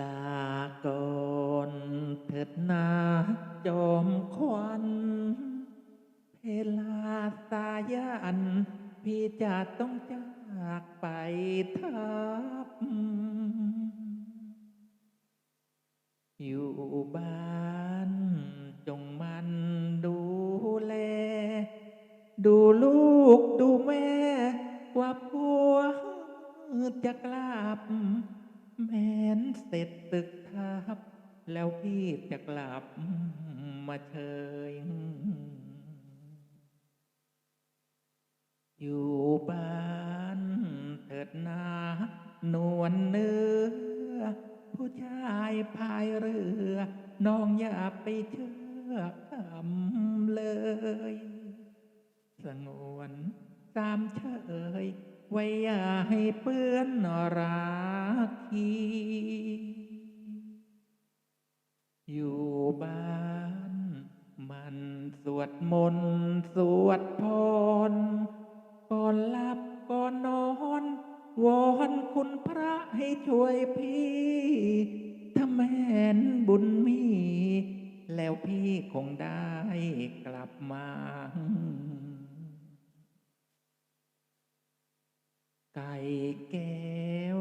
ลาก่อนเถิดนาจอมควันเพลาสายัน พี่จะต้องจากไปทับ อยู่บ้านจงมันดูแล ดูลูกดูแม่ว่าผัวจะกลับ แม้นเสร็จตึกทับ แล้วพี่จะกลับมาเชยอยู่บ้านเถิดนานวลเนื้อ ผู้ชายพายเรือ น้องอย่าไปเชื่อคำเลย สงวนตามเฉยไว้อย่าให้เปื้อนรัก วดมนต์สวดพรก่อนหลับก่อนนอนวอนคุณพระให้ช่วยพี่ ถ้าแม่นบุญมี แล้วพี่คงได้กลับมา ไก่แก้ว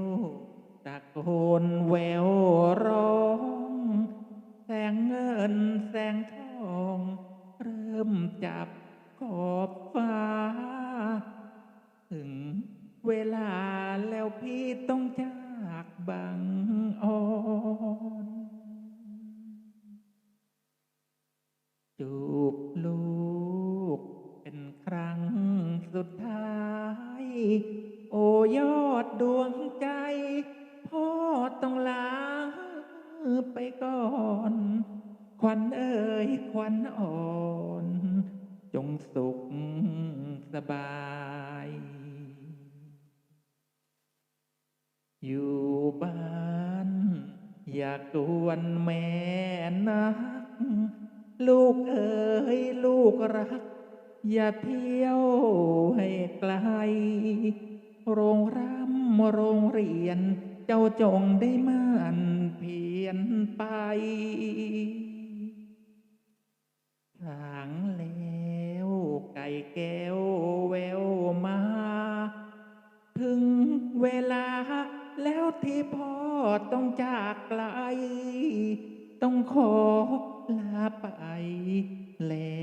ตะโกนแววร้อง แสงเงินแสงท จับขอบฟ้า ถึงเวลาแล้วพี่ต้องจากบังอ่อนจูบลูกเป็นครั้งสุดท้าย โอยอดดวงใจพ่อต้องลาไปก่อน ควันเอ่ยควันอ่อน จงสุขสบาย อยู่บ้าน อย่ากวนแม่นัก ลูกเอ๋ยลูกรัก อย่าเที่ยวให้ไกล โรงร่ำโรงเรียน เจ้าจงได้มันเพียนไป หางแล้วไก่แก้วแววมา ถึงเวลาแล้วที่พ่อต้องจากไกล ต้องขอลาไปแล้ว